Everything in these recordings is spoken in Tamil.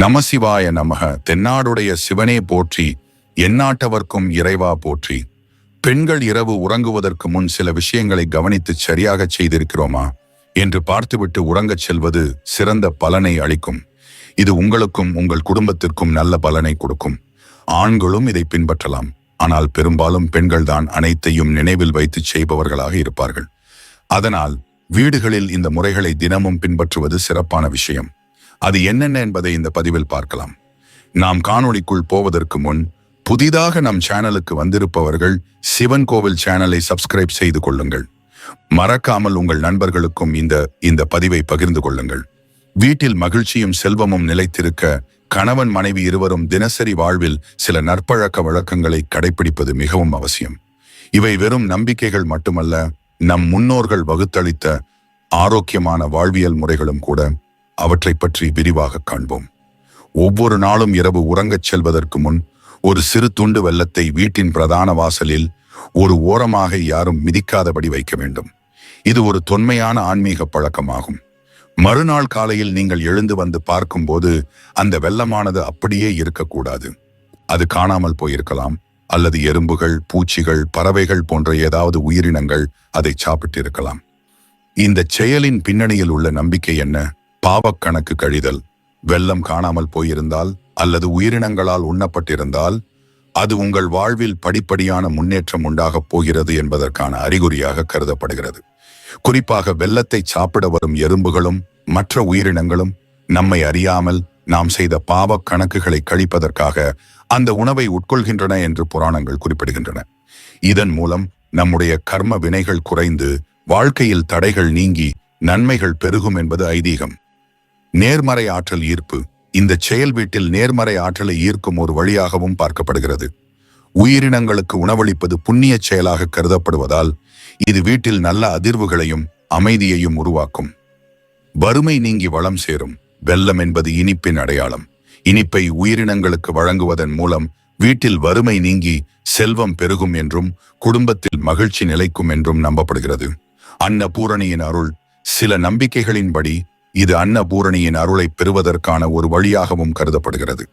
நமசிவாய நமக. தென்னாடுடைய சிவனே போற்றி எந்நாட்டவர்க்கும் இறைவா போற்றி. பெண்கள் இரவு உறங்குவதற்கு முன் சில விஷயங்களை கவனித்து சரியாக செய்திருக்கிறோமா? என்று பார்த்துவிட்டு உறங்கச் செல்வது சிறந்த பலனை அளிக்கும். இது உங்களுக்கும் உங்கள் குடும்பத்திற்கும் நல்ல பலனை கொடுக்கும். ஆண்களும் இதை பின்பற்றலாம். ஆனால் பெரும்பாலும் பெண்கள்தான் அனைத்தையும் நினைவில் வைத்து செய்பவர்களாக இருப்பார்கள். அதனால் வீடுகளில் இந்த முறைகளை தினமும் பின்பற்றுவது சிறப்பான விஷயம். அது என்னென்ன என்பதை இந்த பதிவில் பார்க்கலாம். நாம் காணொளிக்குள் போவதற்கு முன் புதிதாக நம் சேனலுக்கு வந்திருப்பவர்கள் சிவன் கோவில் சேனலை சப்ஸ்கிரைப் செய்து கொள்ளுங்கள். மறக்காமல் உங்கள் நண்பர்களுக்கும் இந்த இந்த பதிவை பகிர்ந்து கொள்ளுங்கள். வீட்டில் மகிழ்ச்சியும் செல்வமும் நிலைத்திருக்க கணவன் மனைவி இருவரும் தினசரி வாழ்வில் சில நற்பழக்க வழக்கங்களை கடைபிடிப்பது மிகவும் அவசியம். இவை வெறும் நம்பிக்கைகள் மட்டுமல்ல நம் முன்னோர்கள் வகுத்தளித்த ஆரோக்கியமான வாழ்வியல் முறைகளும் கூட அவற்றை பற்றி விரிவாக காண்போம். ஒவ்வொரு நாளும் இரவு உறங்கச் செல்வதற்கு முன் ஒரு சிறு துண்டு வெள்ளத்தை வீட்டின் பிரதான வாசலில் ஒரு ஓரமாக யாரும் மிதிக்காதபடி வைக்க வேண்டும். இது ஒரு தொன்மையான ஆன்மீக பழக்கமாகும். மறுநாள் காலையில் நீங்கள் எழுந்து வந்து பார்க்கும்போது அந்த வெள்ளமானது அப்படியே இருக்கக்கூடாது. அது காணாமல் போயிருக்கலாம் அல்லது எறும்புகள் பூச்சிகள் பறவைகள் போன்ற ஏதாவது உயிரினங்கள் அதை சாப்பிட்டிருக்கலாம். இந்த செயலின் பின்னணியில் உள்ள நம்பிக்கை என்ன? பாவக்கணக்கு கழிதல் வெள்ளம் காணாமல் போயிருந்தால் அல்லது உயிரினங்களால் உண்ணப்பட்டிருந்தால் அது உங்கள் வாழ்வில் படிப்படியான முன்னேற்றம் உண்டாகப் போகிறது என்பதற்கான அறிகுறியாக கருதப்படுகிறது. குறிப்பாக வெள்ளத்தை சாப்பிட வரும் எறும்புகளும் மற்ற உயிரினங்களும் நம்மை அறியாமல் நாம் செய்த பாவ கணக்குகளை கழிப்பதற்காக அந்த உணவை உட்கொள்கின்றன என்று புராணங்கள் குறிப்பிடுகின்றன. இதன் மூலம் நம்முடைய கர்ம வினைகள் குறைந்து வாழ்க்கையில் தடைகள் நீங்கி நன்மைகள் பெருகும் என்பது ஐதீகம். நேர்மறை ஆற்றல் ஈர்ப்பு. இந்த செயல் வீட்டில் நேர்மறை ஆற்றலை ஈர்க்கும் ஒரு வழியாகவும் பார்க்கப்படுகிறது. உயிரினங்களுக்கு உணவளிப்பது புண்ணிய செயலாக கருதப்படுவதால் இது வீட்டில் நல்ல அதிர்வுகளையும் அமைதியையும் உருவாக்கும். வறுமை நீங்கி வளம் சேரும். வெள்ளம் என்பது இனிப்பின் அடையாளம். இனிப்பை உயிரினங்களுக்கு வழங்குவதன் மூலம் வீட்டில் வறுமை நீங்கி செல்வம் பெருகும் என்றும் குடும்பத்தில் மகிழ்ச்சி நிலைக்கும் என்றும் நம்பப்படுகிறது. அன்னபூரணியின் அருள் சில நம்பிக்கைகளின்படி இது அன்னபூரணியின் அருளை பெறுவதற்கான ஒரு வழியாகவும் கருதப்படுகிறது.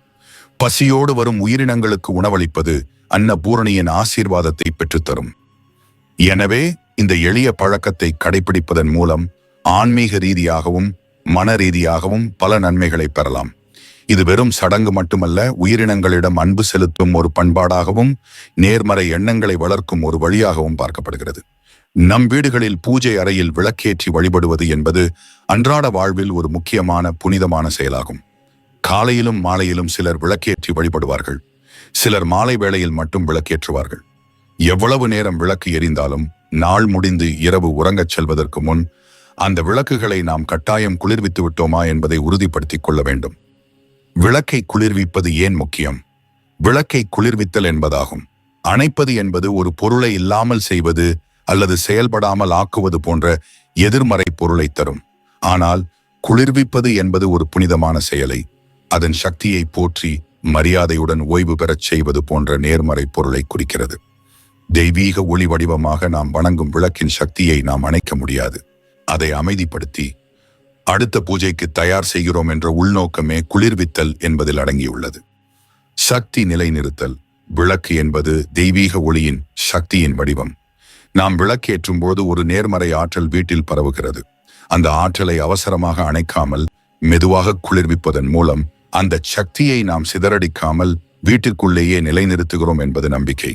பசியோடு வரும் உயிரினங்களுக்கு உணவளிப்பது அன்னபூரணியின் ஆசீர்வாதத்தை பெற்றுத்தரும். எனவே இந்த எளிய பழக்கத்தை கடைபிடிப்பதன் மூலம் ஆன்மீக ரீதியாகவும் மன ரீதியாகவும் பல நன்மைகளை பெறலாம். இது வெறும் சடங்கு மட்டுமல்ல உயிரினங்களிடம் அன்பு செலுத்தும் ஒரு பண்பாடாகவும் நேர்மறை எண்ணங்களை வளர்க்கும் ஒரு வழியாகவும் பார்க்கப்படுகிறது. நம் வீடுகளில் பூஜை அறையில் விளக்கேற்றி வழிபடுவது என்பது அன்றாட வாழ்வில் ஒரு முக்கியமான புனிதமான செயலாகும். காலையிலும் மாலையிலும் சிலர் விளக்கேற்றி வழிபடுவார்கள். சிலர் மாலை வேளையில் மட்டும் விளக்கேற்றுவார்கள். எவ்வளவு நேரம் விளக்கு எரிந்தாலும் நாள் முடிந்து இரவு உறங்கச் செல்வதற்கு முன் அந்த விளக்குகளை நாம் கட்டாயம் குளிர்வித்து விட்டோமா என்பதை உறுதிப்படுத்திக் கொள்ள வேண்டும். விளக்கை குளிர்விப்பது ஏன் முக்கியம்? விளக்கை குளிர்வித்தல் என்பதாகும். அணைப்பது என்பது ஒரு பொருளை இல்லாமல் செய்வது அல்லது செயல்படாமல் ஆக்குவது போன்ற எதிர்மறை பொருளை தரும். ஆனால் குளிர்விப்பது என்பது ஒரு புனிதமான செயலை. அதன் சக்தியை போற்றி மரியாதையுடன் ஓய்வு பெறச் செய்வது போன்ற நேர்மறை பொருளை குறிக்கிறது. தெய்வீக ஒளி வடிவமாக நாம் வணங்கும் விளக்கின் சக்தியை நாம் அணைக்க முடியாது. அதை அமைதிப்படுத்தி அடுத்த பூஜைக்கு தயார் செய்கிறோம் என்ற உள்நோக்கமே குளிர்வித்தல் என்பதில் அடங்கியுள்ளது. சக்தி நிலைநிறுத்தல். விளக்கு என்பது தெய்வீக ஒளியின் சக்தியின் வடிவம். நாம் விளக்கேற்றும் போது ஒரு நேர்மறை ஆற்றல் வீட்டில் பரவுகிறது. அந்த ஆற்றலை அவசரமாக அணைக்காமல் மெதுவாக குளிர்விப்பதன் மூலம் அந்த சக்தியை நாம் சிதறடிக்காமல் வீட்டிற்குள்ளேயே நிலைநிறுத்துகிறோம் என்பது நம்பிக்கை.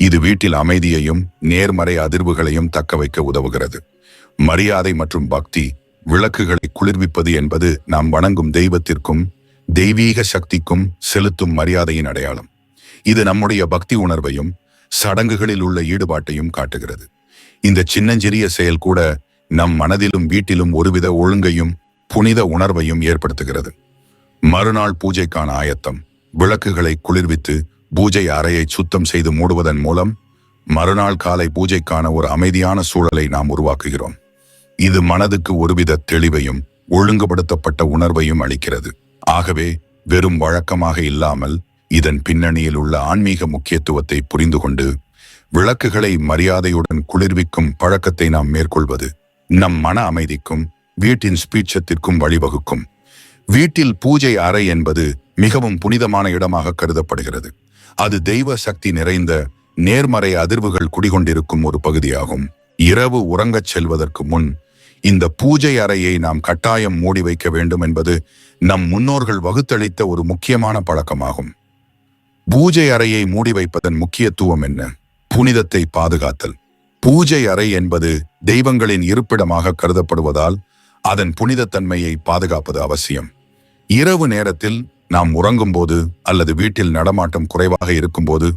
இது வீட்டில் அமைதியையும் நேர்மறை அதிர்வுகளையும் தக்க வைக்க உதவுகிறது. மரியாதை மற்றும் பக்தி விளக்குகளை குளிர்விப்பது என்பது நாம் வணங்கும் தெய்வத்திற்கும் தெய்வீக சக்திக்கும் செலுத்தும் மரியாதையின் அடையாளம். இது நம்முடைய பக்தி உணர்வையும் சடங்குகளில் உள்ள ஈடுபாட்டையும் காட்டுகிறது. இந்த சின்னஞ்சிறிய செயல் கூட நம் மனதிலும் வீட்டிலும் ஒருவித ஒழுங்கையும் புனித உணர்வையும் ஏற்படுத்துகிறது. மறுநாள் பூஜைக்கான ஆயத்தம் விளக்குகளை குளிர்வித்து பூஜை அறையை சுத்தம் செய்து மூடுவதன் மூலம் மறுநாள் காலை பூஜைக்கான ஒரு அமைதியான சூழலை நாம் உருவாக்குகிறோம். இது மனதுக்கு ஒருவித தெளிவையும் ஒழுங்குபடுத்தப்பட்ட உணர்வையும் அளிக்கிறது. ஆகவே வெறும் வழக்கமாக இல்லாமல் இதன் பின்னணியில் உள்ள ஆன்மீக முக்கியத்துவத்தை புரிந்து கொண்டு விளக்குகளை மரியாதையுடன் குளிர்விக்கும் பழக்கத்தை நாம் மேற்கொள்வது நம் மன அமைதிக்கும் வீட்டின் ஸ்பீட்சத்திற்கும் வழிவகுக்கும். வீட்டில் பூஜை அறை என்பது மிகவும் புனிதமான இடமாக கருதப்படுகிறது. அது தெய்வ சக்தி நிறைந்த நேர்மறை அதிர்வுகள் குடிகொண்டிருக்கும் ஒரு பகுதியாகும். இரவு உறங்கச் செல்வதற்கு முன் இந்த பூஜை அறையை நாம் கட்டாயம் மூடி வைக்க வேண்டும் என்பது நம் முன்னோர்கள் வகுத்தளித்த ஒரு முக்கியமான பழக்கமாகும். பூஜை அறையை மூடி வைப்பதன் முக்கியத்துவம் என்ன? புனிதத்தை பாதுகாத்தல். பூஜை அறை என்பது தெய்வங்களின் இருப்பிடமாக கருதப்படுவதால் அதன் புனிதத்தன்மையை பாதுகாப்பது அவசியம். இரவு நேரத்தில் நாம் உறங்கும்போது அல்லது வீட்டில் நடமாட்டம் குறைவாக இருக்கும்போது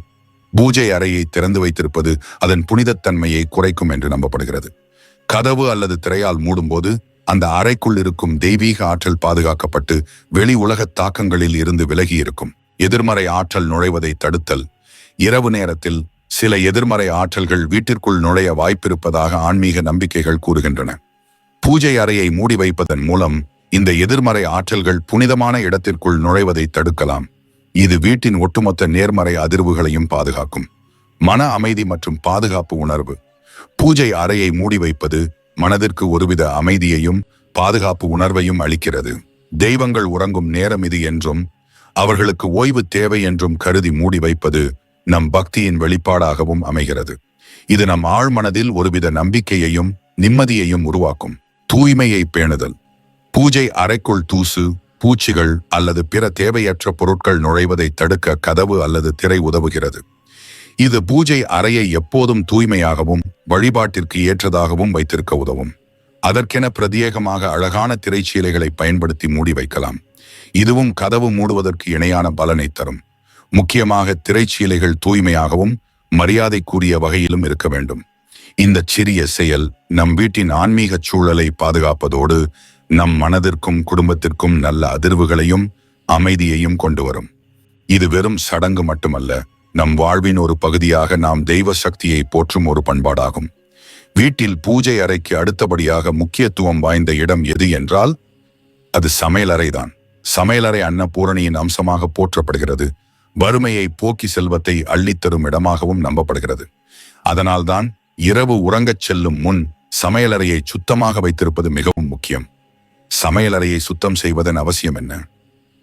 பூஜை அறையை திறந்து வைத்திருப்பது அதன் புனிதத்தன்மையை குறைக்கும் என்று நம்பப்படுகிறது. கதவு அல்லது திரையால் மூடும்போது அந்த அறைக்குள் இருக்கும் தெய்வீக ஆற்றல் பாதுகாக்கப்பட்டு வெளி உலக தாக்கங்களில் இருந்து விலகி இருக்கும். எதிர்மறை ஆற்றல் நுழைவதை தடுத்தல். இரவு நேரத்தில் சில எதிர்மறை ஆற்றல்கள் வீட்டிற்குள் நுழைய வாய்ப்பிருப்பதாக ஆன்மீக நம்பிக்கைகள் கூறுகின்றன. பூஜை அறையை மூடி வைப்பதன் மூலம் இந்த எதிர்மறை ஆற்றல்கள் புனிதமான இடத்திற்குள் நுழைவதை தடுக்கலாம். இது வீட்டின் ஒட்டுமொத்த நேர்மறை அதிர்வுகளையும் பாதுகாக்கும். மன அமைதி மற்றும் பாதுகாப்பு உணர்வு. பூஜை அறையை மூடி வைப்பது மனதிற்கு ஒருவித அமைதியையும் பாதுகாப்பு உணர்வையும் அளிக்கிறது. தெய்வங்கள் உறங்கும் நேரம் இது என்றும் அவர்களுக்கு ஓய்வு தேவை என்றும் கருதி மூடி வைப்பது நம் பக்தியின் வெளிப்பாடாகவும் அமைகிறது. இது நம் ஆழ்மனதில் ஒருவித நம்பிக்கையையும் நிம்மதியையும் உருவாக்கும். தூய்மையை பேணுதல். பூஜை அறைக்குள் தூசு பூச்சிகள் அல்லது பிற தேவையற்ற பொருட்கள் நுழைவதை தடுக்க கதவு அல்லது திரை உதவுகிறது. இது பூஜை அறையை எப்போதும் தூய்மையாகவும் வழிபாட்டிற்கு ஏற்றதாகவும் வைத்திருக்க உதவும். அதற்கென பிரத்யேகமாக அழகான திரைச்சீலைகளை பயன்படுத்தி மூடி வைக்கலாம். இதுவும் கதவு மூடுவதற்கு இணையான பலனை தரும். முக்கியமாக திரைச்சீலைகள் தூய்மையாகவும் மரியாதைக்குரிய வகையிலும் இருக்க வேண்டும். இந்த சிறிய செயல் நம் வீட்டின் ஆன்மீக சூழலை பாதுகாப்பதோடு நம் மனதிற்கும் குடும்பத்திற்கும் நல்ல அதிர்வுகளையும் அமைதியையும் கொண்டு வரும். இது வெறும் சடங்கு மட்டுமல்ல நம் வாழ்வின் ஒரு பகுதியாக நாம் தெய்வ சக்தியை போற்றும் ஒரு பண்பாடாகும். வீட்டில் பூஜை அறைக்கு அடுத்தபடியாக முக்கியத்துவம் வாய்ந்த இடம் எது என்றால் அது சமையலறைதான் சமையலறை அன்னபூரணியின் அம்சமாக போற்றப்படுகிறது. வறுமையை போக்கி செல்வத்தை அள்ளித்தரும் இடமாகவும் நம்பப்படுகிறது. அதனால்தான் இரவு உறங்கச் செல்லும் முன் சமையலறையை சுத்தமாக வைத்திருப்பது மிகவும் முக்கியம். சமையலறையை சுத்தம் செய்வதன் அவசியம் என்ன?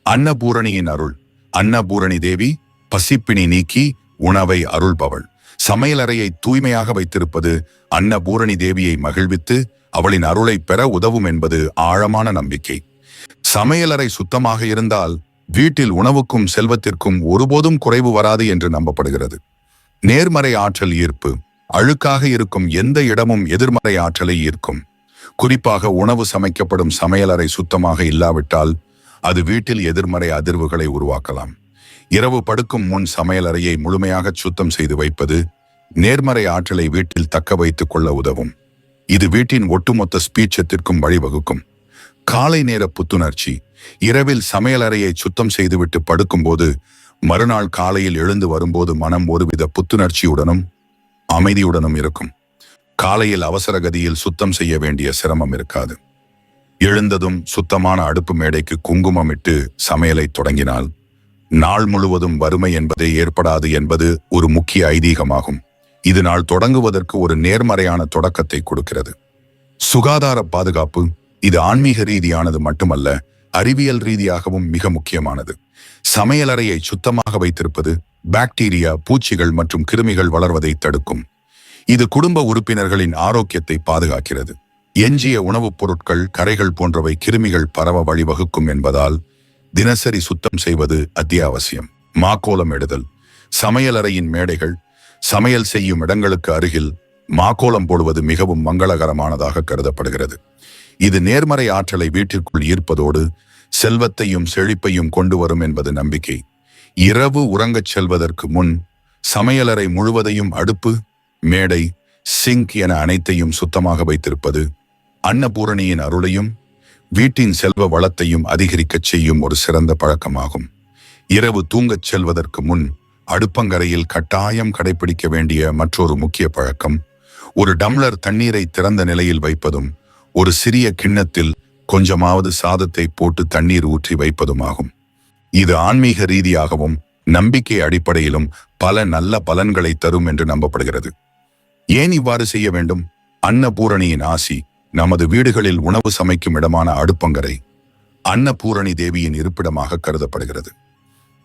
அன்னபூரணியின் அருள். அன்னபூரணி தேவி பசிப்பினி நீக்கி உணவை அருள்பவள். சமையலறையை தூய்மையாக வைத்திருப்பது அன்னபூரணி தேவியை மகிழ்வித்து அவளின் அருளை பெற உதவும் என்பது ஆழமான நம்பிக்கை. சமையலறை சுத்தமாக இருந்தால் வீட்டில் உணவுக்கும் செல்வத்திற்கும் ஒருபோதும் குறைவு வராது என்று நம்பப்படுகிறது. நேர்மறை ஆற்றல் ஈர்ப்பு அழுக்காக இருக்கும் எந்த இடமும் எதிர்மறை ஆற்றலை ஈர்க்கும். குறிப்பாக உணவு சமைக்கப்படும் சமையலறை சுத்தமாக இல்லாவிட்டால் அது வீட்டில் எதிர்மறை அதிர்வுகளை உருவாக்கலாம். இரவு படுக்கும் முன் சமையலறையை முழுமையாக சுத்தம் செய்து வைப்பது நேர்மறை ஆற்றலை வீட்டில் தக்க வைத்துக் கொள்ள உதவும். இது வீட்டின் ஒட்டுமொத்த ஸ்பீச்சத்திற்கும் வழிவகுக்கும். காலை நேர புத்துணர்ச்சி. இரவில் சமையலறையை சுத்தம் செய்துவிட்டு படுக்கும்போது மறுநாள் காலையில் எழுந்து வரும்போது மனம் ஒருவித புத்துணர்ச்சியுடனும் அமைதியுடனும் இருக்கும். காலையில் அவசர கதியில் சுத்தம் செய்ய வேண்டிய சிரமம் இருக்காது. எழுந்ததும் சுத்தமான அடுப்பு மேடைக்கு குங்குமமிட்டு சமையலை தொடங்கினால் நாள் முழுவதும் வறுமை என்பதே ஏற்படாது என்பது ஒரு முக்கிய ஐதீகமாகும். இது நாள் தொடங்குவதற்கு ஒரு நேர்மறையான தொடக்கத்தை கொடுக்கிறது. சுகாதார பாதுகாப்பு இது ஆன்மீக ரீதியானது மட்டுமல்ல அறிவியல் ரீதியாகவும் மிக முக்கியமானது. சமையலறையை சுத்தமாக வைத்திருப்பது பாக்டீரியா பூச்சிகள் மற்றும் கிருமிகள் வளர்வதை தடுக்கும். இது குடும்ப உறுப்பினர்களின் ஆரோக்கியத்தை பாதுகாக்கிறது. எஞ்சிய உணவுப் பொருட்கள் கரைகள் போன்றவை கிருமிகள் பரவ வழிவகுக்கும் என்பதால் தினசரி சுத்தம் செய்வது அத்தியாவசியம். மாக்கோலம் இடுதல் சமையலறையின் மேடைகள் சமையல் செய்யும் இடங்களுக்கு அருகில் மாக்கோலம் போடுவது மிகவும் மங்களகரமானதாக கருதப்படுகிறது. இது நேர்மறை ஆற்றலை வீட்டிற்குள் ஈர்ப்பதோடு செல்வத்தையும் செழிப்பையும் கொண்டு வரும் என்பது நம்பிக்கை. இரவு உறங்கச் செல்வதற்கு முன் சமையலறை முழுவதையும் அடுப்பு மேடை சிங்க் என அனைத்தையும் சுத்தமாக வைத்திருப்பது அன்னபூரணியின் அருளையும் வீட்டின் செல்வ வளத்தையும் அதிகரிக்கச் செய்யும் ஒரு சிறந்த பழக்கமாகும். இரவு தூங்கச் செல்வதற்கு முன் அடுப்பங்கரையில் கட்டாயம் கடைபிடிக்க வேண்டிய மற்றொரு முக்கிய பழக்கம் ஒரு டம்ளர் தண்ணீரை திறந்த நிலையில் வைப்பதும் ஒரு சிறிய கிண்ணத்தில் கொஞ்சமாவது சாதத்தை போட்டு தண்ணீர் ஊற்றி வைப்பதுமாகும். இது ஆன்மீக ரீதியாகவும் நம்பிக்கை அடிப்படையிலும் பல நல்ல பலன்களை தரும் என்று நம்பப்படுகிறது. ஏன் இவ்வாறு செய்ய வேண்டும்? அன்னபூரணியின் ஆசி நமது வீடுகளில் உணவு சமைக்கும் இடமான அடுப்பங்கரை அன்னபூரணி தேவியின் இருப்பிடமாக கருதப்படுகிறது.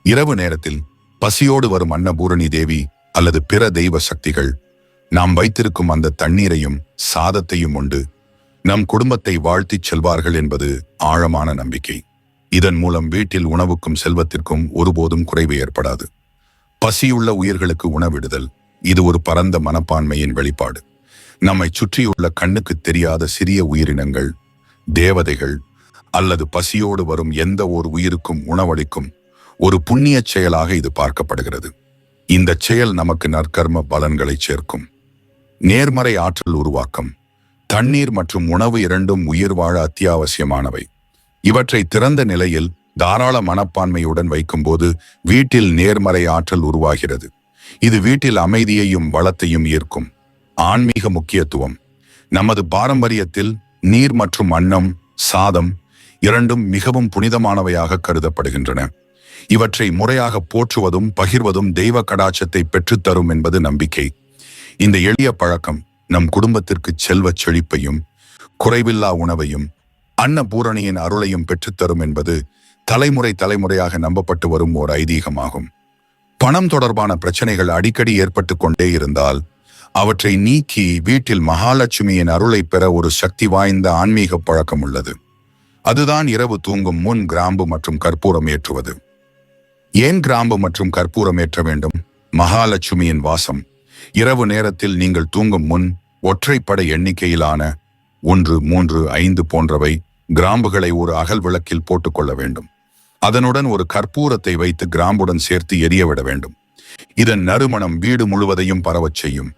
இரவு நேரத்தில் பசியோடு வரும் அன்னபூரணி தேவி அல்லது பிற தெய்வ சக்திகள் நாம் வைத்திருக்கும் அந்த தண்ணீரையும் சாதத்தையும் உண்டு நம் குடும்பத்தை வாழ்த்திச் செல்வார்கள் என்பது ஆழமான நம்பிக்கை. இதன் மூலம் வீட்டில் உணவுக்கும் செல்வத்திற்கும் ஒருபோதும் குறைவு ஏற்படாது. பசியுள்ள உயிர்களுக்கு உணவிடுதல் இது ஒரு பரந்த மனப்பான்மையின் வெளிப்பாடு. நம்மை சுற்றியுள்ள கண்ணுக்கு தெரியாத சிறிய உயிரினங்கள் தேவதைகள் அல்லது பசியோடு வரும் எந்த ஒரு உயிருக்கும் உணவளிக்கும் ஒரு புண்ணியச் செயலாக இது பார்க்கப்படுகிறது. இந்த செயல் நமக்கு நற்கர்ம பலன்களை சேர்க்கும். நேர்மறை ஆற்றல் உருவாக்கம் தண்ணீர் மற்றும் உணவு இரண்டும் உயிர் வாழ அத்தியாவசியமானவை. இவற்றை திறந்த நிலையில் தாராள மனப்பான்மையுடன் வைக்கும்போது வீட்டில் நேர்மறை ஆற்றல் உருவாகிறது. இது வீட்டில் அமைதியையும் வளத்தையும் ஈர்க்கும். ஆன்மீக முக்கியத்துவம். நமது பாரம்பரியத்தில் நீர் மற்றும் அன்னம் சாதம் இரண்டும் மிகவும் புனிதமானவையாக கருதப்படுகின்றன. இவற்றை முறையாக போற்றுவதும் பகிர்வதும் தெய்வ கடாச்சத்தை பெற்றுத்தரும் என்பது நம்பிக்கை. இந்த எளிய பழக்கம் நம் குடும்பத்திற்கு செல்வச் செழிப்பையும் குறைவில்லா உணவையும் அன்னபூரணியின் அருளையும் பெற்றுத்தரும் என்பது தலைமுறை தலைமுறையாக நம்பப்பட்டு வரும் ஓர் ஐதீகமாகும். பணம் தொடர்பான பிரச்சனைகள் அடிக்கடி ஏற்பட்டு கொண்டே இருந்தால் அவற்றை நீக்கி வீட்டில் மகாலட்சுமியின் அருளை பெற ஒரு சக்தி வாய்ந்த ஆன்மீக பழக்கம் உள்ளது. அதுதான் இரவு தூங்கும் முன் கிராம்பு மற்றும் கற்பூரம் ஏற்றுவது. ஏன் கிராம்பு மற்றும் கற்பூரம் ஏற்ற வேண்டும்? மகாலட்சுமியின் வாசம். இரவு நேரத்தில் நீங்கள் தூங்கும் முன் ஒற்றைப்படை எண்ணிக்கையிலான ஒன்று மூன்று ஐந்து போன்றவை கிராம்புகளை ஒரு அகல் விளக்கில் போட்டுக்கொள்ள வேண்டும். அதனுடன் ஒரு கற்பூரத்தை வைத்து கிராம்புடன் சேர்த்து எரியவிட வேண்டும். இதன் நறுமணம் வீடு முழுவதையும் பரவச் செய்யும்.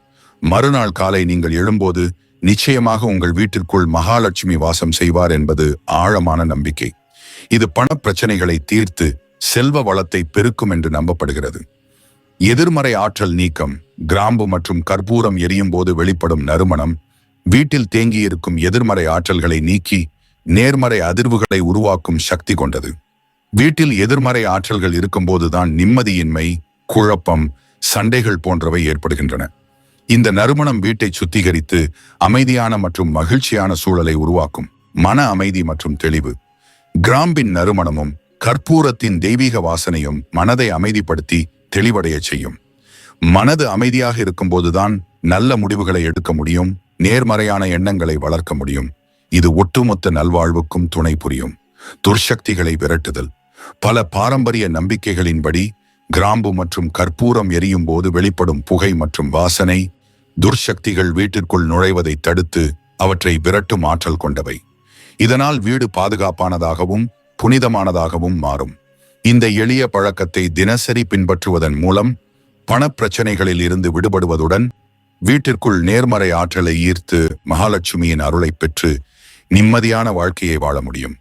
மறுநாள் காலை நீங்கள் எழும்போது நிச்சயமாக உங்கள் வீட்டிற்குள் மகாலட்சுமி வாசம் செய்வார் என்பது ஆழமான நம்பிக்கை. இது பண பிரச்சனைகளை தீர்த்து செல்வ வளத்தை பெருக்கும் என்று நம்பப்படுகிறது. எதிர்மறை ஆற்றல் நீக்கம் கிராம்பு மற்றும் கற்பூரம் எரியும் போது வெளிப்படும் நறுமணம் வீட்டில் தேங்கியிருக்கும் எதிர்மறை ஆற்றல்களை நீக்கி நேர்மறை அதிர்வுகளை உருவாக்கும் சக்தி கொண்டது. வீட்டில் எதிர்மறை ஆற்றல்கள் இருக்கும்போதுதான் நிம்மதியின்மை குழப்பம் சண்டைகள் போன்றவை ஏற்படுகின்றன. இந்த நறுமணம் வீட்டை சுத்திகரித்து அமைதியான மற்றும் மகிழ்ச்சியான சூழலை உருவாக்கும் மன அமைதி மற்றும் தெளிவு. கிராம்பின் நறுமணமும் கற்பூரத்தின் தெய்வீக வாசனையும் மனதை அமைதிப்படுத்தி தெளிவடைய செய்யும். மனது அமைதியாக இருக்கும்போதுதான் நல்ல முடிவுகளை எடுக்க முடியும் நேர்மறையான எண்ணங்களை வளர்க்க முடியும். இது ஒட்டுமொத்த நல்வாழ்வுக்கும் துணை புரியும். துர்சக்திகளை விரட்டுதல். பல பாரம்பரிய நம்பிக்கைகளின்படி கிராம்பு மற்றும் கற்பூரம் எரியும் போது வெளிப்படும் புகை மற்றும் வாசனை துர்சக்திகள் வீட்டிற்குள் நுழைவதை தடுத்து அவற்றை விரட்டும் ஆற்றல் கொண்டவை. இதனால் வீடு பாதுகாப்பானதாகவும் புனிதமானதாகவும் மாறும். இந்த எளிய பழக்கத்தை தினசரி பின்பற்றுவதன் மூலம் பணப்பிரச்சனைகளில் இருந்து விடுபடுவதுடன் வீட்டிற்குள் நேர்மறை ஆற்றலை ஈர்த்து மகாலட்சுமியின் அருளை பெற்று நிம்மதியான வாழ்க்கையை வாழ முடியும்.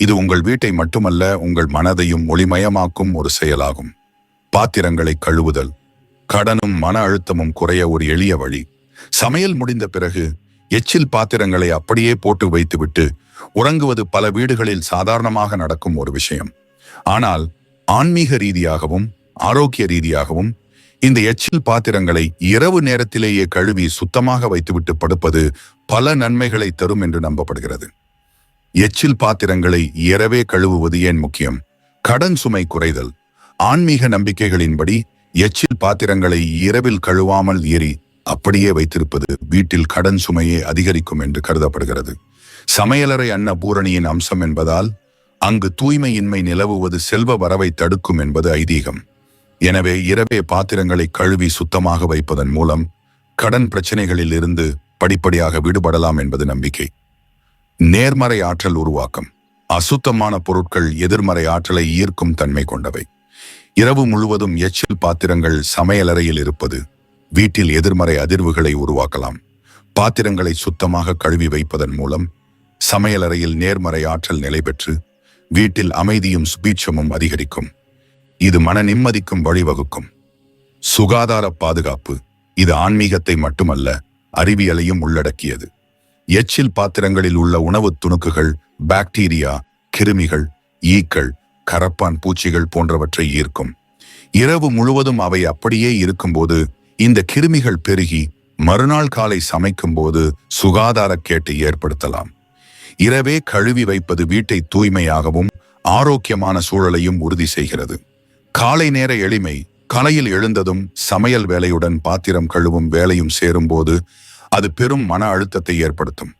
இது உங்கள் வீட்டை மட்டுமல்ல உங்கள் மனதையும் ஒளிமயமாக்கும் ஒரு செயலாகும். பாத்திரங்களை கழுவுதல். கடனும் மன அழுத்தமும் குறைய ஒரு எளிய வழி. சமையல் முடிந்த பிறகு எச்சில் பாத்திரங்களை அப்படியே போட்டு வைத்துவிட்டு உறங்குவது பல வீடுகளில் சாதாரணமாக நடக்கும் ஒரு விஷயம். ஆனால் ஆன்மீக ரீதியாகவும் ஆரோக்கிய ரீதியாகவும் இந்த எச்சில் பாத்திரங்களை இரவு நேரத்திலேயே கழுவி சுத்தமாக வைத்துவிட்டு படுப்பது பல நன்மைகளை தரும் என்று நம்பப்படுகிறது. எச்சில் பாத்திரங்களை இரவே கழுவுவது ஏன் முக்கியம்? கடன் சுமை குறைதல். ஆன்மீக நம்பிக்கைகளின்படி எச்சில் பாத்திரங்களை இரவில் கழுவாமல் ஏறி அப்படியே வைத்திருப்பது வீட்டில் கடன் சுமையை அதிகரிக்கும் என்று கருதப்படுகிறது. சமையலறை அன்ன பூரணியின் அம்சம் என்பதால் அங்கு தூய்மையின்மை நிலவுவது செல்வ வரவை தடுக்கும் என்பது ஐதீகம். எனவே இரவே பாத்திரங்களை கழுவி சுத்தமாக வைப்பதன் மூலம் கடன் பிரச்சனைகளில் இருந்து படிப்படியாக விடுபடலாம் என்பது நம்பிக்கை. நேர்மறை ஆற்றல் உருவாக்கம். அசுத்தமான பொருட்கள் எதிர்மறை ஆற்றலை ஈர்க்கும் தன்மை கொண்டவை. இரவு முழுவதும் எச்சில் பாத்திரங்கள் சமையலறையில் இருப்பது வீட்டில் எதிர்மறை அதிர்வுகளை உருவாக்கலாம். பாத்திரங்களை சுத்தமாக கழுவி வைப்பதன் மூலம் சமையலறையில் நேர்மறை ஆற்றல் நிலை பெற்று வீட்டில் அமைதியும் சுபீட்சமும் அதிகரிக்கும். இது மன நிம்மதிக்கும் வழிவகுக்கும். சுகாதார பாதுகாப்பு இது ஆன்மீகத்தை மட்டுமல்ல அறிவியலையும் உள்ளடக்கியது. எச்சில் பாத்திரங்களில் உள்ள உணவு துணுக்குகள் பாக்டீரியா கிருமிகள் ஈக்கள் கரப்பான் பூச்சிகள் போன்றவற்றை ஈர்க்கும். இரவு முழுவதும் அவை அப்படியே இருக்கும்போது இந்த கிருமிகள் பெருகி மறுநாள் காலை சமைக்கும்போது சுகாதாரக்கேட்டை ஏற்படுத்தலாம். இரவே கழுவி வைப்பது வீட்டை தூய்மையாகவும் ஆரோக்கியமான சூழலையும் உறுதி செய்கிறது. காலை நேர எளிமை கலையில் எழுந்ததும் சமையல் வேலையுடன் பாத்திரம் கழுவும் வேலையும் சேரும்போது அது பெரும் மன அழுத்தத்தை ஏற்படுத்தும்.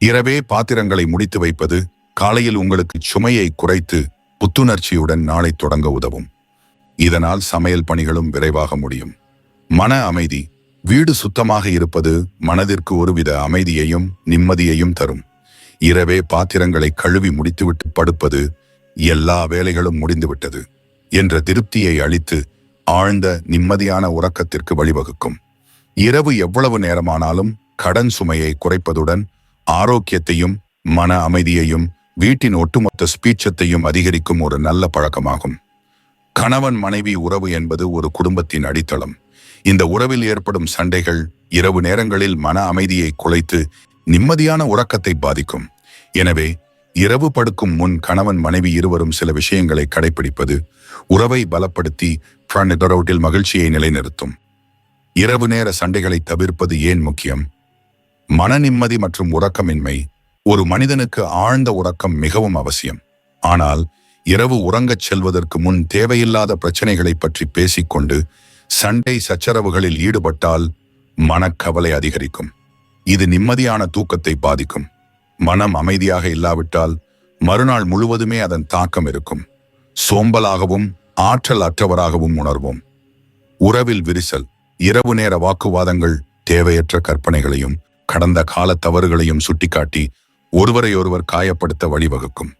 இரவே பாத்திரங்களை முடித்து வைப்பது காலையில் உங்களுக்கு சுமையை குறைத்து புத்துணர்ச்சியுடன் நாளை தொடங்க உதவும். இதனால் சமையல் பணிகளும் விரைவாக முடியும். மன அமைதி வீடு சுத்தமாக இருப்பது மனதிற்கு ஒருவித அமைதியையும் நிம்மதியையும் தரும். இரவே பாத்திரங்களை கழுவி முடித்துவிட்டு படுப்பது எல்லா வேலைகளும் முடிந்துவிட்டது என்ற திருப்தியை அளித்து ஆழ்ந்த நிம்மதியான உறக்கத்திற்கு வழிவகுக்கும். இரவு எவ்வளவு நேரமானாலும் கடன் சுமையை குறைப்பதுடன் ஆரோக்கியத்தையும் மன அமைதியையும் வீட்டின் ஒட்டுமொத்த ஸ்பீச்சத்தையும் அதிகரிக்கும் ஒரு நல்ல பழக்கமாகும். கணவன் மனைவி உறவு என்பது ஒரு குடும்பத்தின் அடித்தளம். இந்த உறவில் ஏற்படும் சண்டைகள் இரவு நேரங்களில் மன அமைதியை குலைத்து நிம்மதியான உறக்கத்தை பாதிக்கும். எனவே இரவு படுக்கும் முன் கணவன் மனைவி இருவரும் சில விஷயங்களை கடைபிடிப்பது உறவை பலப்படுத்தி பிராணிதரோட்டில் மகிழ்ச்சியை நிலைநிறுத்தும். இரவு நேர சண்டைகளை தவிர்ப்பது ஏன் முக்கியம்? மன நிம்மதி மற்றும் உறக்கமின்மை ஒரு மனிதனுக்கு ஆழ்ந்த உறக்கம் மிகவும் அவசியம். ஆனால் இரவு உறங்கச் செல்வதற்கு முன் தேவையில்லாத பிரச்சனைகளை பற்றி பேசிக்கொண்டு சண்டை சச்சரவுகளில் ஈடுபட்டால் மனக்கவலை அதிகரிக்கும். இது நிம்மதியான தூக்கத்தை பாதிக்கும். மனம் அமைதியாக இல்லாவிட்டால் மறுநாள் முழுவதுமே அதன் தாக்கம் இருக்கும். சோம்பலாகவும் ஆற்றல் அற்றவராகவும் உணர்வோம். உறவில் விரிசல் இரவு நேர வாக்குவாதங்கள் தேவையற்ற கற்பனைகளையும் கடந்த கால தவறுகளையும் சுட்டிக்காட்டி ஒருவரையொருவர் காயப்படுத்த வழிவகுக்கும்.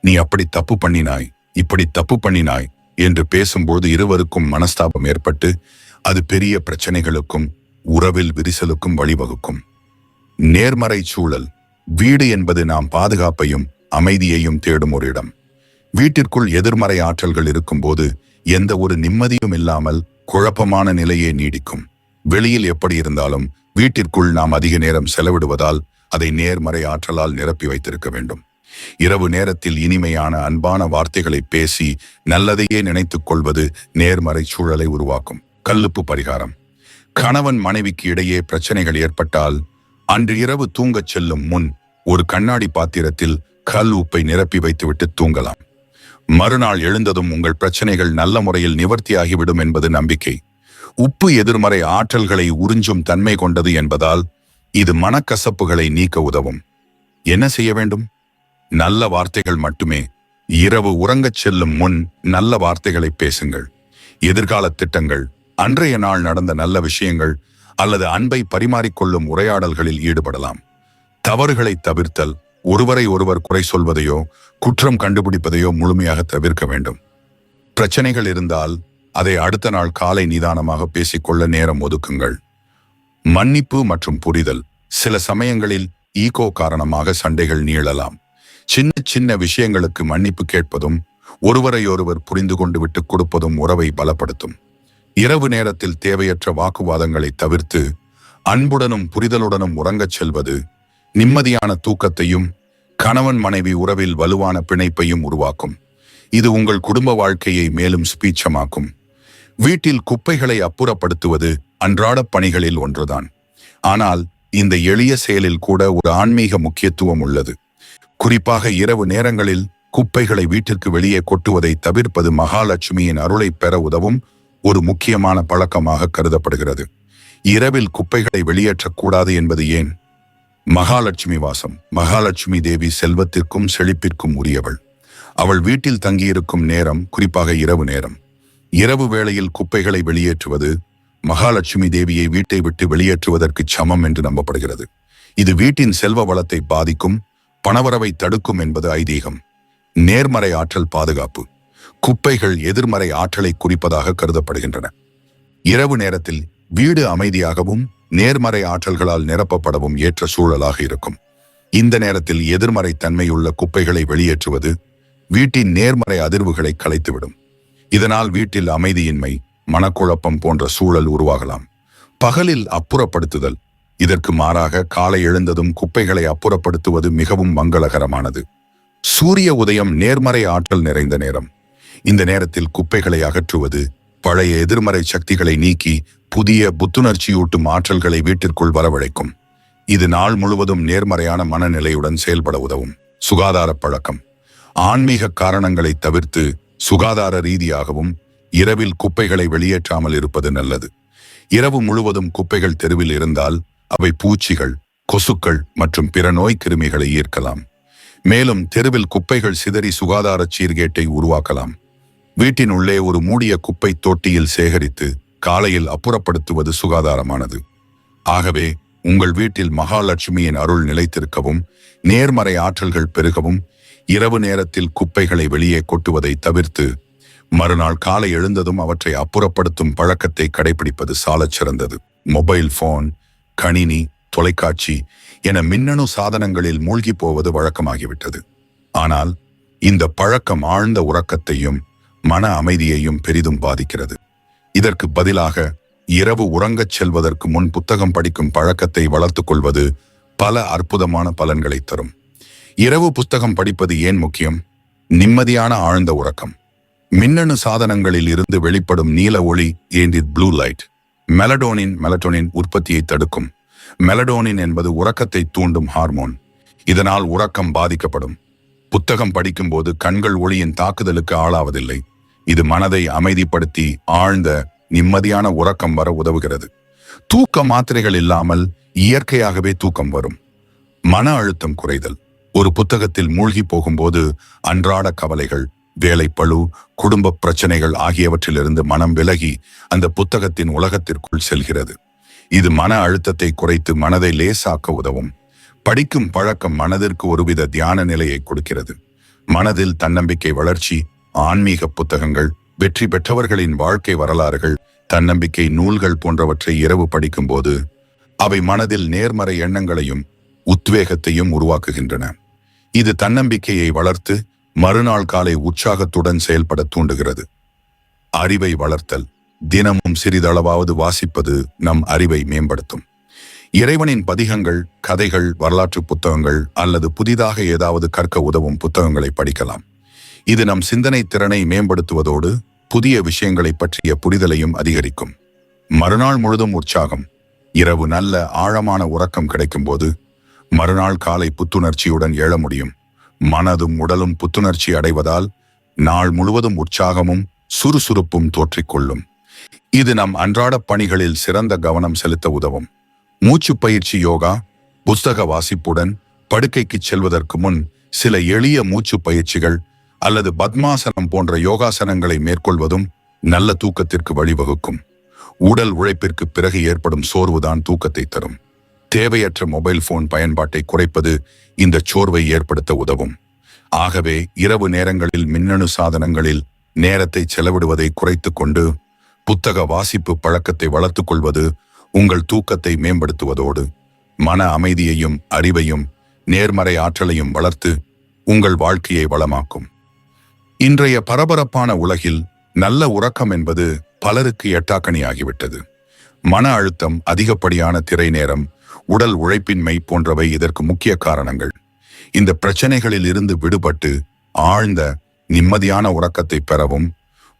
நீ அப்படி தப்பு பண்ணினாய் இப்படி தப்பு பண்ணினாய் என்று பேசும்போது இருவருக்கும் மனஸ்தாபம் ஏற்பட்டு அது பெரிய பிரச்சனைகளுக்கும் உறவில் விரிசலுக்கும் வழிவகுக்கும். நேர்மறை சூழல். வீடு என்பது நாம் பாதுகாப்பையும் அமைதியையும் தேடும் ஒரு இடம். வீட்டிற்குள் எதிர்மறை ஆற்றல்கள் இருக்கும்போது எந்த ஒரு நிம்மதியும் இல்லாமல் குழப்பமான நிலையே நீடிக்கும். வெளியில் எப்படி இருந்தாலும் வீட்டிற்குள் நாம் அதிக நேரம் செலவிடுவதால் அதை நேர்மறை ஆற்றலால் நிரப்பி வைத்திருக்க வேண்டும். இரவு நேரத்தில் இனிமையான அன்பான வார்த்தைகளை பேசி நல்லதையே நினைத்துக் கொள்வது நேர்மறை சூழலை உருவாக்கும். கல்லுப்பு பரிகாரம். கணவன் மனைவிக்கு இடையே பிரச்சனைகள் ஏற்பட்டால் அன்று இரவு தூங்கச் செல்லும் முன் ஒரு கண்ணாடி பாத்திரத்தில் கல் உப்பை நிரப்பி வைத்துவிட்டு தூங்கலாம். மறுநாள் எழுந்ததும் உங்கள் பிரச்சனைகள் நல்ல முறையில் நிவர்த்தியாகிவிடும் என்பது நம்பிக்கை. உப்பு எதிர்மறை ஆற்றல்களை உறிஞ்சும் தன்மை கொண்டது என்பதால் இது மனக்கசப்புகளை நீக்க உதவும். என்ன செய்ய வேண்டும்? நல்ல வார்த்தைகள் மட்டுமே. இரவு உறங்கச் செல்லும் முன் நல்ல வார்த்தைகளை பேசுங்கள். எதிர்கால திட்டங்கள். அன்றைய நாள் நடந்த நல்ல விஷயங்கள் அல்லது அன்பை பரிமாறிக்கொள்ளும் உரையாடல்களில் ஈடுபடலாம். தவறுகளை தவிர்த்தல் ஒருவரை ஒருவர் குறை சொல்வதையோ குற்றம் கண்டுபிடிப்பதையோ முழுமையாக தவிர்க்க வேண்டும். பிரச்சனைகள் இருந்தால் அதை அடுத்த நாள் காலை நிதானமாக பேசிக்கொள்ள நேரம் ஒதுக்குங்கள். மன்னிப்பு மற்றும் புரிதல் சில சமயங்களில் ஈகோ காரணமாக சண்டைகள் நீளலாம். சின்ன சின்ன விஷயங்களுக்கு மன்னிப்பு கேட்பதும் ஒருவரையொருவர் புரிந்து கொண்டு விட்டுக் கொடுப்பதும் உறவை பலப்படுத்தும். இரவு நேரத்தில் தேவையற்ற வாக்குவாதங்களை தவிர்த்து அன்புடனும் புரிதலுடனும் உறங்கச் செல்வது நிம்மதியான தூக்கத்தையும் கணவன் மனைவி உறவில் வலுவான பிணைப்பையும் உருவாக்கும். இது உங்கள் குடும்ப வாழ்க்கையை மேலும் ஸ்பீச்சமாக்கும். வீட்டில் குப்பைகளை அப்புறப்படுத்துவது அன்றாட பணிகளில் ஒன்றுதான். ஆனால் இந்த எளிய செயலில் கூட ஒரு ஆன்மீக முக்கியத்துவம் உள்ளது. குறிப்பாக இரவு நேரங்களில் குப்பைகளை வீட்டிற்கு வெளியே கொட்டுவதை தவிர்ப்பது மகாலட்சுமியின் அருளை பெற உதவும் ஒரு முக்கியமான பழக்கமாக கருதப்படுகிறது. இரவில் குப்பைகளை வெளியேற்றக்கூடாது என்பது ஏன்? மகாலட்சுமி வாசம். மகாலட்சுமி தேவி செல்வத்திற்கும் செழிப்பிற்கும் உரியவள். அவள் வீட்டில் தங்கியிருக்கும் நேரம் குறிப்பாக இரவு நேரம். இரவு வேளையில் குப்பைகளை வெளியேற்றுவது மகாலட்சுமி தேவியை வீட்டை விட்டு வெளியேற்றுவதற்கு சமம் என்று நம்பப்படுகிறது. இது வீட்டின் செல்வ வளத்தை பாதிக்கும் பணவரவை தடுக்கும் என்பது ஐதீகம். நேர்மறை ஆற்றல் பாதுகாப்பு. குப்பைகள் எதிர்மறை ஆற்றலை குறிப்பதாக கருதப்படுகின்றன. இரவு நேரத்தில் வீடு அமைதியாகவும் நேர்மறை ஆற்றல்களால் நிரப்பப்படவும் ஏற்ற சூழலாக இருக்கும். இந்த நேரத்தில் எதிர்மறை தன்மையுள்ள குப்பைகளை வெளியேற்றுவது வீட்டின் நேர்மறை அதிர்வுகளை கலைத்துவிடும். இதனால் வீட்டில் அமைதியின்மை மனக்குழப்பம் போன்ற சூழல் உருவாகலாம். பகலில் அப்புறப்படுத்துதல். இதற்கு மாறாக காலை எழுந்ததும் குப்பைகளை அப்புறப்படுத்துவது மிகவும் மங்களகரமானது. சூரிய உதயம் நேர்மறை ஆற்றல் நிறைந்த நேரம். இந்த நேரத்தில் குப்பைகளை அகற்றுவது பழைய எதிர்மறை சக்திகளை நீக்கி புதிய புத்துணர்ச்சியூட்டும் ஆற்றல்களை வீட்டிற்குள் வரவழைக்கும். இது நாள் முழுவதும் நேர்மறையான மனநிலையுடன் செயல்பட உதவும். சுகாதார பழக்கம். ஆன்மீக காரணங்களை தவிர்த்து சுகாதார ரீதியாகவும் இரவில் குப்பைகளை வெளியேற்றாமல் இருப்பது நல்லது. இரவு முழுவதும் குப்பைகள் தெருவில் இருந்தால் அவை பூச்சிகள் கொசுக்கள் மற்றும் பிற நோய் கிருமிகளை ஈர்க்கலாம். மேலும் தெருவில் குப்பைகள் சிதறி சுகாதார சீர்கேட்டை உருவாக்கலாம். வீட்டின் உள்ளே ஒரு மூடிய குப்பை தொட்டியில் சேகரித்து காலையில் அப்புறப்படுத்துவது சுகாதாரமானது. ஆகவே உங்கள் வீட்டில் மகாலட்சுமியின் அருள் நிலைத்திருக்கவும் நேர்மறை ஆற்றல்கள் பெருகவும் இரவு நேரத்தில் குப்பைகளை வெளியே கொட்டுவதை தவிர்த்து மறுநாள் காலை எழுந்ததும் அவற்றை அப்புறப்படுத்தும் பழக்கத்தை கடைபிடிப்பது சாலச் சிறந்தது. மொபைல் போன் கணினி தொலைக்காட்சி என மின்னணு சாதனங்களில் மூழ்கி போவது வழக்கமாகிவிட்டது. ஆனால் இந்த பழக்கம் ஆழ்ந்த உறக்கத்தையும் மன அமைதியையும் பெரிதும் பாதிக்கிறது. இதற்கு பதிலாக இரவு உறங்கச் செல்வதற்கு முன் புத்தகம் படிக்கும் பழக்கத்தை வளர்த்துக் கொள்வது பல அற்புதமான பலன்களை தரும். இரவு புத்தகம் படிப்பது ஏன் முக்கியம்? நிம்மதியான ஆழ்ந்த உறக்கம். மின்னணு சாதனங்களில் இருந்து வெளிப்படும் நீல ஒளி ஏந்தி ப்ளூ லைட். மெலடோனின் மெலட்டோனின் உற்பத்தியை தடுக்கும். மெலடோனின் என்பது உறக்கத்தை தூண்டும் ஹார்மோன். இதனால் உறக்கம் பாதிக்கப்படும். புத்தகம் படிக்கும்போது கண்கள் ஒளியின் தாக்குதலுக்கு ஆளாவதில்லை. இது மனதை அமைதிப்படுத்தி ஆழ்ந்த நிம்மதியான உறக்கம் வர உதவுகிறது. தூக்க மாத்திரைகள் இல்லாமல் இயற்கையாகவே தூக்கம் வரும். மன அழுத்தம் குறைதல். ஒரு புத்தகத்தில் மூழ்கி போகும்போது அன்றாட கவலைகள் வேலைப்பழு குடும்ப பிரச்சனைகள் ஆகியவற்றிலிருந்து மனம் விலகி அந்த புத்தகத்தின் உலகத்திற்குள் செல்கிறது. இது மன அழுத்தத்தை குறைத்து மனதை லேசாக்க உதவும். படிக்கும் பழக்கம் மனதிற்கு ஒருவித தியான நிலையை கொடுக்கிறது. மனதில் தன்னம்பிக்கை வளர்ச்சி ஆன்மீக புத்தகங்கள் வெற்றி பெற்றவர்களின் வாழ்க்கை வரலாறுகள் தன்னம்பிக்கை நூல்கள் போன்றவற்றை இரவு படிக்கும்போது அவை மனதில் நேர்மறை எண்ணங்களையும் உத்வேகத்தையும் உருவாக்குகின்றன. இது தன்னம்பிக்கையை வளர்த்து மறுநாள் காலை உற்சாகத்துடன் செயல்பட தூண்டுகிறது. அறிவை வளர்த்தல் தினமும் சிறிதளவாவது வாசிப்பது நம் அறிவை மேம்படுத்தும். இறைவனின் பதிகங்கள் கதைகள் வரலாற்று புத்தகங்கள் அல்லது புதிதாக ஏதாவது கற்க உதவும் புத்தகங்களை படிக்கலாம். இது நம் சிந்தனை திறனை மேம்படுத்துவதோடு புதிய விஷயங்களை பற்றிய புரிதலையும் அதிகரிக்கும். மறுநாள் முழுதும் உற்சாகம். இரவு நல்ல ஆழமான உறக்கம் கிடைக்கும்போது மறுநாள் காலை புத்துணர்ச்சியுடன் எழ முடியும். மனதும் உடலும் புத்துணர்ச்சி அடைவதால் நாள் முழுவதும் உற்சாகமும் சுறுசுறுப்பும் தோற்றிக்கொள்ளும். இது நம் அன்றாட பணிகளில் சிறந்த கவனம் செலுத்த உதவும். மூச்சு பயிற்சி யோகா புஸ்தக வாசிப்புடன் படுக்கைக்கு செல்வதற்கு முன் சில எளிய மூச்சு பயிற்சிகள் அல்லது பத்மாசனம் போன்ற யோகாசனங்களை மேற்கொள்வதும் நல்ல தூக்கத்திற்கு வழிவகுக்கும். உடல் உழைப்பிற்கு பிறகு ஏற்படும் சோர்வுதான் தூக்கத்தை தரும். தேவையற்ற மொபைல் போன் பயன்பாட்டை குறைப்பது இந்த சோர்வை ஏற்படுத்த உதவும். ஆகவே இரவு நேரங்களில் மின்னணு சாதனங்களில் நேரத்தை செலவிடுவதை குறைத்து கொண்டு புத்தக வாசிப்பு பழக்கத்தை வளர்த்துக் கொள்வது உங்கள் தூக்கத்தை மேம்படுத்துவதோடு மன அமைதியையும் அறிவையும் நேர்மறை ஆற்றலையும் வளர்த்து உங்கள் வாழ்க்கையை வளமாக்கும். இன்றைய பரபரப்பான உலகில் நல்ல உறக்கம் என்பது பலருக்கு எட்டாக்கணியாகிவிட்டது மன அழுத்தம் அதிகப்படியான திரை நேரம் உடல் உழைப்பின்மை போன்றவை இதற்கு முக்கிய காரணங்கள். இந்த பிரச்சனைகளில் இருந்து விடுபட்டு ஆழ்ந்த நிம்மதியான உறக்கத்தை பெறவும்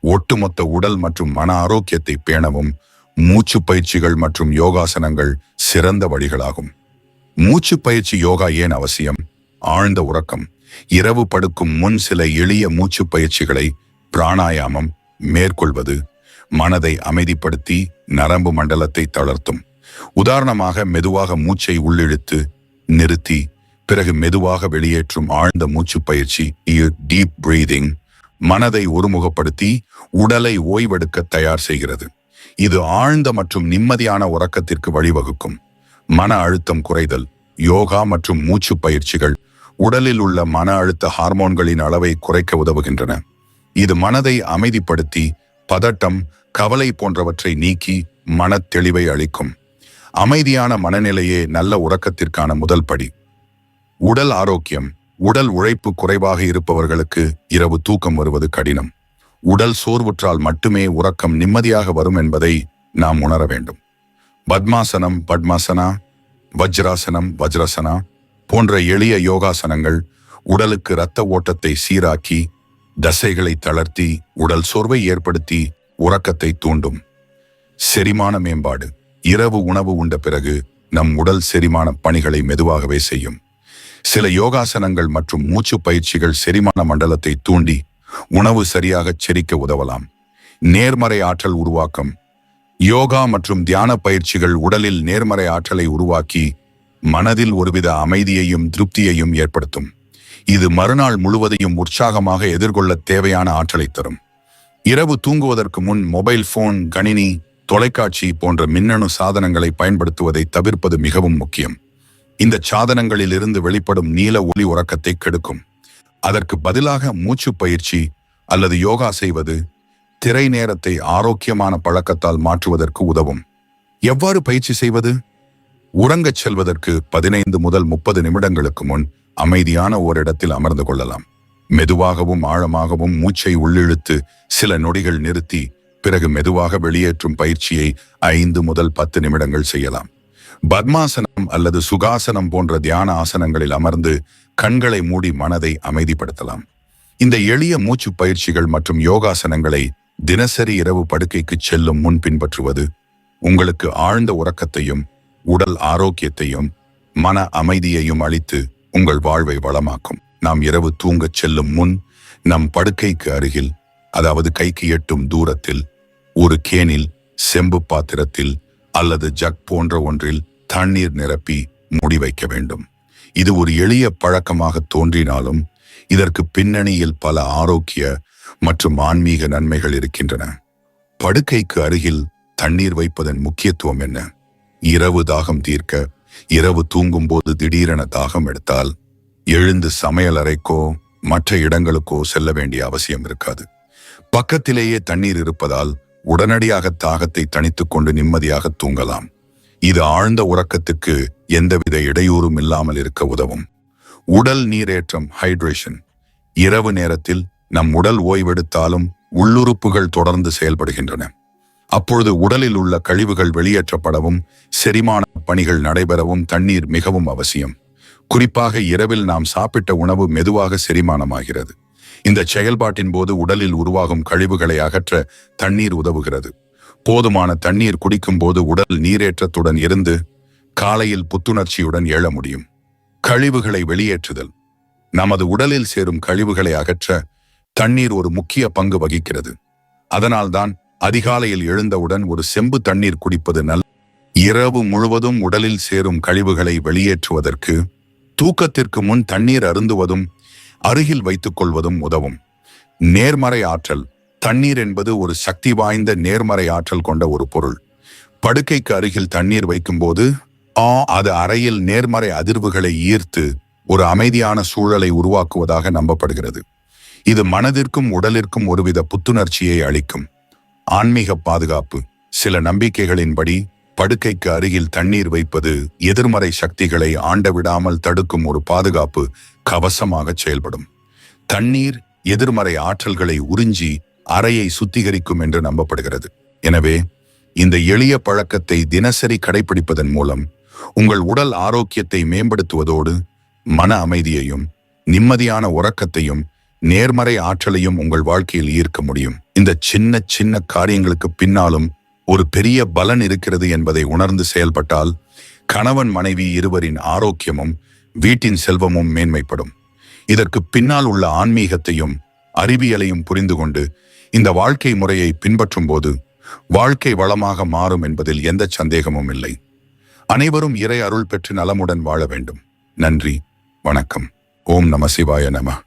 ஒட்டுமொத்த உடல் மற்றும் மன ஆரோக்கியத்தை பேணவும் மூச்சு பயிற்சிகள் மற்றும் யோகாசனங்கள் சிறந்த வழிகளாகும். மூச்சு பயிற்சி யோகா ஏன் அவசியம்? ஆழ்ந்த உறக்கம். இரவு படுக்கும் முன் சில எளிய மூச்சு பயிற்சிகளை பிராணாயாமம் மேற்கொள்வது மனதை அமைதிப்படுத்தி நரம்பு மண்டலத்தை தளர்த்தும். உதாரணமாக மெதுவாக மூச்சை உள்ளிழுத்து நிறுத்தி பிறகு மெதுவாக வெளியேற்றும் ஆழ்ந்த மூச்சு பயிற்சி டீப் பிரீதிங் மனதை ஒருமுகப்படுத்தி உடலை ஓய்வெடுக்க தயார் செய்கிறது. இது ஆழ்ந்த மற்றும் நிம்மதியான உறக்கத்திற்கு வழிவகுக்கும். மன அழுத்தம் குறைதல் யோகா மற்றும் மூச்சு பயிற்சிகள் உடலில் உள்ள மன அழுத்த ஹார்மோன்களின் அளவை குறைக்க உதவுகின்றன. இது மனதை அமைதிப்படுத்தி பதட்டம் கவலை போன்றவற்றை நீக்கி மனத் தெளிவை அளிக்கும். அமைதியான மனநிலையே நல்ல உறக்கத்திற்கான முதல் படி. உடல் ஆரோக்கியம் உடல் உழைப்பு குறைவாக இருப்பவர்களுக்கு இரவு தூக்கம் வருவது கடினம். உடல் சோர்வுற்றால் மட்டுமே உறக்கம் நிம்மதியாக வரும் என்பதை நாம் உணர வேண்டும். பத்மாசனம் பத்மாசனா வஜ்ராசனம் வஜ்ரசனா போன்ற எளிய யோகாசனங்கள் உடலுக்கு இரத்த ஓட்டத்தை சீராக்கி தசைகளை தளர்த்தி உடல் சோர்வை ஏற்படுத்தி உறக்கத்தை தூண்டும். செரிமான மேம்பாடு. இரவு உணவு உண்ட பிறகு நம் உடல் செரிமான பணிகளை மெதுவாகவே செய்யும். சில யோகாசனங்கள் மற்றும் மூச்சு பயிற்சிகள் செரிமான மண்டலத்தை தூண்டி உணவு சரியாகச் செரிக்க உதவலாம். நேர்மறை ஆற்றல் உருவாக்கம். யோகா மற்றும் தியான பயிற்சிகள் உடலில் நேர்மறை ஆற்றலை உருவாக்கி மனதில் ஒருவித அமைதியையும் திருப்தியையும் ஏற்படுத்தும். இது மறுநாள் முழுவதையும் உற்சாகமாக எதிர்கொள்ள தேவையான ஆற்றலை தரும். இரவு தூங்குவதற்கு முன் மொபைல் போன் கணினி தொலைக்காட்சி போன்ற மின்னணு சாதனங்களை பயன்படுத்துவதை தவிர்ப்பது மிகவும் முக்கியம். இந்த சாதனங்களிலிருந்து வெளிப்படும் நீல ஒளி உறக்கத்தை கெடுக்கும். அதற்கு பதிலாக மூச்சு பயிற்சி அல்லது யோகா செய்வது திரை நேரத்தை ஆரோக்கியமான பழக்கத்தால் மாற்றுவதற்கு உதவும். எவ்வாறு பயிற்சி செய்வது? உறங்கச் செல்வதற்கு பதினைந்து முதல் முப்பது நிமிடங்களுக்கு முன் அமைதியான ஓரிடத்தில் அமர்ந்து கொள்ளலாம். மெதுவாகவும் ஆழமாகவும் மூச்சை உள்ளிழுத்து சில நொடிகள் நிறுத்தி பிறகு மெதுவாக வெளியேற்றும் பயிற்சியை ஐந்து முதல் பத்து நிமிடங்கள் செய்யலாம். பத்மாசனம் அல்லது சுகாசனம் போன்ற தியான ஆசனங்களில் அமர்ந்து கண்களை மூடி மனதை அமைதிப்படுத்தலாம். இந்த எளிய மூச்சு பயிற்சிகள் மற்றும் யோகாசனங்களை தினசரி இரவு படுக்கைக்கு செல்லும் முன் பின்பற்றுவது உங்களுக்கு ஆழ்ந்த உறக்கத்தையும் உடல் ஆரோக்கியத்தையும் மன அமைதியையும் அளித்து உங்கள் வாழ்வை வளமாக்கும். நாம் இரவு தூங்கச் செல்லும் முன் நம் படுக்கைக்கு அருகில் அதாவது கைக்கு எட்டும் தூரத்தில் ஒரு கேனில் செம்பு பாத்திரத்தில் அல்லது ஜக் போன்ற ஒன்றில் தண்ணீர் நிரப்பி மூடி வைக்க வேண்டும். இது ஒரு எளிய பழக்கமாக தோன்றினாலும் இதற்கு பின்னணியில் பல ஆரோக்கிய மற்றும் ஆன்மீக நன்மைகள் இருக்கின்றன. படுக்கைக்கு அருகில் தண்ணீர் வைப்பதன் முக்கியத்துவம் என்ன? இரவு தாகம் தீர்க்க இரவு தூங்கும்போது திடீரென தாகம் எடுத்தால் எழுந்து சமையல் அறைக்கோ மற்ற இடங்களுக்கோ செல்ல வேண்டிய அவசியம் இருக்காது. பக்கத்திலேயே தண்ணீர் இருப்பதால் உடனடியாக தாகத்தை தணித்துக் கொண்டு நிம்மதியாக தூங்கலாம். இது ஆழ்ந்த உறக்கத்துக்கு எந்தவித இடையூறும் இல்லாமல் இருக்க உதவும். உடல் நீரேற்றம் ஹைட்ரேஷன் இரவு நேரத்தில் நம் உடல் ஓய்வெடுத்தாலும் உள்ளுறுப்புகள் தொடர்ந்து செயல்படுகின்றன. அப்பொழுது உடலில் உள்ள கழிவுகள் வெளியேற்றப்படவும் செரிமான பணிகள் நடைபெறவும் தண்ணீர் மிகவும் அவசியம். குறிப்பாக இரவில் நாம் சாப்பிட்ட உணவு மெதுவாக செரிமானமாகிறது. இந்த செயல்பாட்டின் போது உடலில் உருவாகும் கழிவுகளை அகற்ற தண்ணீர் உதவுகிறது. போதுமான தண்ணீர் குடிக்கும் போது உடல் நீரேற்றத்துடன் இருந்து காலையில் புத்துணர்ச்சியுடன் எழ முடியும். கழிவுகளை வெளியேற்றுதல். நமது உடலில் சேரும் கழிவுகளை அகற்ற தண்ணீர் ஒரு முக்கிய பங்கு வகிக்கிறது. அதனால்தான் அதிகாலையில் எழுந்தவுடன் ஒரு செம்பு தண்ணீர் குடிப்பது நல்ல இரவு முழுவதும் உடலில் சேரும் கழிவுகளை வெளியேற்றுவதற்கு தூக்கத்திற்கு முன் தண்ணீர் அருந்துவதும் அருகில் வைத்துக் கொள்வதும் உதவும். நேர்மறை ஆற்றல். தண்ணீர் என்பது ஒரு சக்தி வாய்ந்த நேர்மறை ஆற்றல் கொண்ட ஒரு பொருள். படுக்கைக்கு அருகில் தண்ணீர் வைக்கும்போது ஆ அது அறையில் நேர்மறை அதிர்வுகளை ஈர்த்து ஒரு அமைதியான சூழலை உருவாக்குவதாக நம்பப்படுகிறது. இது மனதிற்கும் உடலிற்கும் ஒருவித புத்துணர்ச்சியை அளிக்கும். ஆன்மீக பாதுகாப்பு. சில நம்பிக்கைகளின்படி படுக்கைக்கு அருகில் தண்ணீர் வைப்பது எதிர்மறை சக்திகளை ஆண்ட விடாமல் தடுக்கும் ஒரு பாதுகாப்பு கவசமாக செயல்படும். தண்ணீர் எதிர்மறை ஆற்றல்களை உறிஞ்சி அறையை சுத்திகரிக்கும் என்று நம்பப்படுகிறது. எனவே இந்த எளிய பழக்கத்தை தினசரி கடைபிடிப்பதன் மூலம் உங்கள் உடல் ஆரோக்கியத்தை மேம்படுத்துவதோடு மன அமைதியையும் நிம்மதியான உறக்கத்தையும் நேர்மறை ஆற்றலையும் உங்கள் வாழ்க்கையில் ஈர்க்க முடியும். இந்த சின்ன சின்ன காரியங்களுக்கு பின்னாலும் ஒரு பெரிய பலன் இருக்கிறது என்பதை உணர்ந்து செயல்பட்டால் கணவன் மனைவி இருவரின் ஆரோக்கியமும் வீட்டின் செல்வமும் மேன்மைப்படும். இதற்கு பின்னால் உள்ள ஆன்மீகத்தையும் அறிவியலையும் புரிந்து கொண்டு இந்த வாழ்க்கை முறையை பின்பற்றும் போது வாழ்க்கை வளமாக மாறும் என்பதில் எந்த சந்தேகமும் இல்லை. அனைவரும் இறை அருள் பெற்று நலமுடன் வாழ வேண்டும். நன்றி வணக்கம். ஓம் நம சிவாய நம.